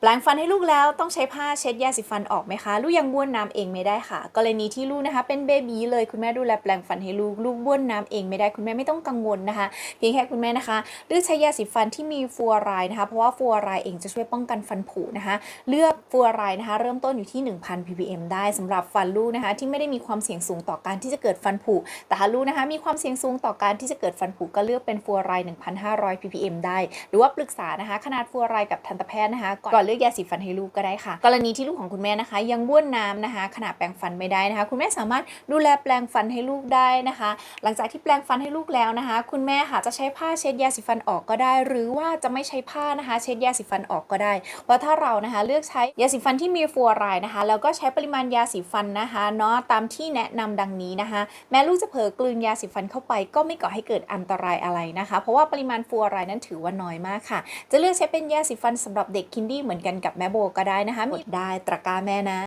แปลงฟันให้ลูกแล้วต้องใช้ผ้าเช็ดยาสีฟันออกไหมคะ ลูกยังบ้วนน้ำเองไม่ได้ค่ะ กรณีที่ลูกนะคะ เป็นเบบีเลยคุณแม่ดูแลแปลงฟันให้ลูกลูกบ้วนน้ำเองไม่ได้คุณแม่ไม่ต้องกังวลนะคะ เพียงแค่คุณแม่นะคะเลือกใช้ยาสีฟันที่มีฟลูออไรด์นะคะ เพราะว่าฟลูออไรด์เองจะช่วยป้องกันฟันผุนะคะ เลือกฟลูออไรด์นะคะ เริ่มต้นอยู่ที่ 1,000 ppm ได้สำหรับฟันลูกนะคะ ที่ไม่ได้มีความเสี่ยงสูงต่อการที่จะเกิดฟันผุแต่ถ้าลูกนะคะมีความเสี่ยงสูงต่อการที่จะเกิดฟันผุก็เลือกเป็นฟลูออไรด์1,500 ppm ได้ หรือว่าปรึกษานะคะ ขนาดฟูออไรด์กับทันตแพทย์นะคะก่อนเลือกยาสีฟันให้ลูกก็ได้ค่ะ กรณีที่ลูกของคุณแม่นะคะ ยังบ้วนน้ำนะคะขนาดแปรงฟันไม่ได้นะคะ คุณแม่สามารถดูแลแปรงฟันให้ลูกได้นะคะ หลังจากที่แปรงฟันให้ลูกแล้วนะคะ คุณแม่ค่ะจะใช้ผ้าเช็ดยาสีฟันออกก็ได้ หรือว่าจะไม่ใช้ผ้านะคะ เช็ดยาสีฟันออกก็ได้ เพราะถ้าเรานะคะเลือกใช้ยาสีฟันที่มีฟลูออไรด์นะคะ แล้วก็ใช้ปริมาณยาสีฟันนะคะเนาะตามที่แนะนำดังนี้นะคะ แม้ลูกจะเผลอกลืนยาสีฟันเข้าไป ก็ไม่ก่อให้เกิดอันตรายอะไรนะคะ เพราะว่าปริมาณฟลูออไรด์นั้นถือว่าน้อยมากค่ะ จะเลือกใช้เป็นยาสีฟันสำหรับเด็กคินดี้เหมือนกันกับแม่โบก็ได้นะคะมีได้ตะกร้าแม่นะ